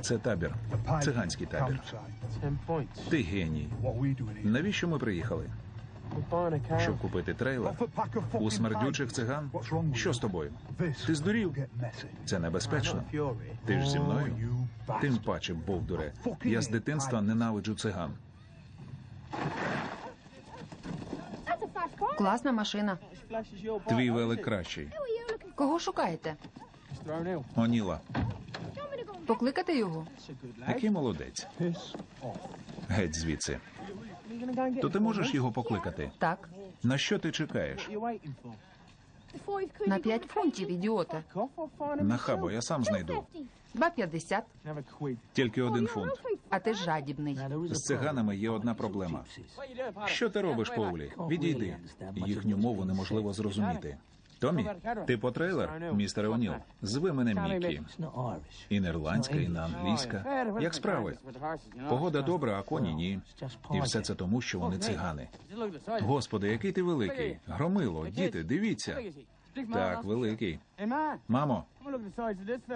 Це табір, циганський табір. Ти геній. Навіщо ми приїхали? Щоб купити трейлер? У смердючих циган? Що з тобою? Ти здурів? Це небезпечно. Ти ж зі мною? Тим паче, бовдуре. Я з дитинства ненавиджу циган. Класна машина. Твій велик кращий. Кого шукаєте? Оніла, Покликати його? який молодець. Геть звідси. То ти можеш його покликати? Так. На що ти чекаєш? На 5 фунтів, ідіота. На хабо, я сам знайду. 2,50. Тільки один фунт. А ти жадібний. З циганами є одна проблема. Що ти робиш, Поулі? Відійди. Їхню мову неможливо зрозуміти. Томі, ти по трейлер, містере Оніл. Зви мене Мікі. І не ірландська, і не англійська. Як справи? Погода добра, а коні ні. І все це тому, що вони цигани. Господи, який ти великий. Громило, діти, дивіться. Так, великий. Мамо,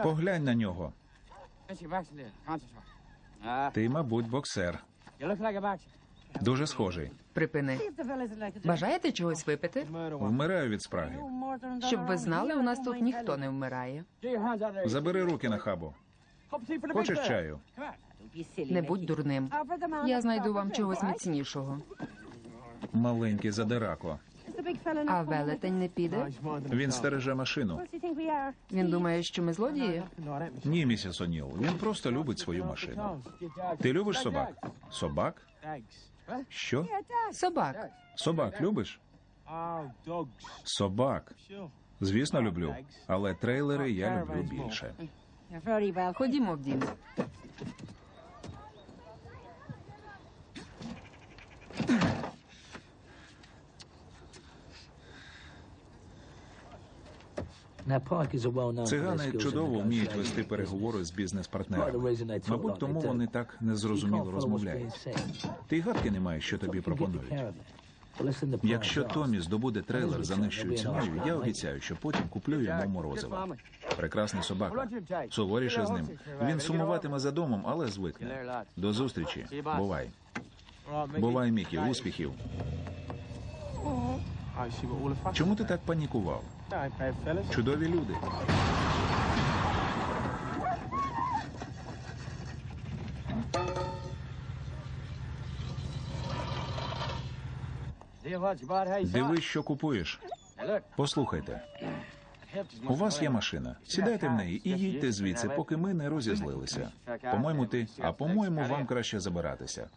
поглянь на нього. Ти, мабуть, боксер. Дуже схожий. Припини. Бажаєте чогось випити? Вмираю від спраги. Щоб ви знали, у нас тут ніхто не вмирає. Забери руки на хабу. Хочеш чаю? Не будь дурним. Я знайду вам чогось міцнішого. Маленький задирако. А велетень не піде. Він стереже машину. Він думає, що ми злодії. Ні, місіс Оніл. Він просто любить свою машину. Ти любиш собак? Собак? Що? Собак. Собак любиш? Собак. Звісно, люблю. Але трейлери я люблю більше. Ходімо в дім. Цигани чудово вміють вести переговори з бізнес-партнерами. Мабуть, тому вони так незрозуміло розмовляють. Ти гадки не маєш, що тобі пропонують. Якщо Томі здобуде трейлер за нижчою ціною, я обіцяю, що потім куплю йому морозиво. Прекрасний собака. Суворіше з ним. Він сумуватиме за домом, але звикне. До зустрічі. Бувай. Бувай, Мікі, успіхів. Чому ти так панікував? Чудові люди. Дивись, що купуєш. Послухайте, у вас є машина. Сідайте в неї і їдьте звідси, поки ми не розізлилися. По-моєму, ти, а по-моєму, вам краще забиратися.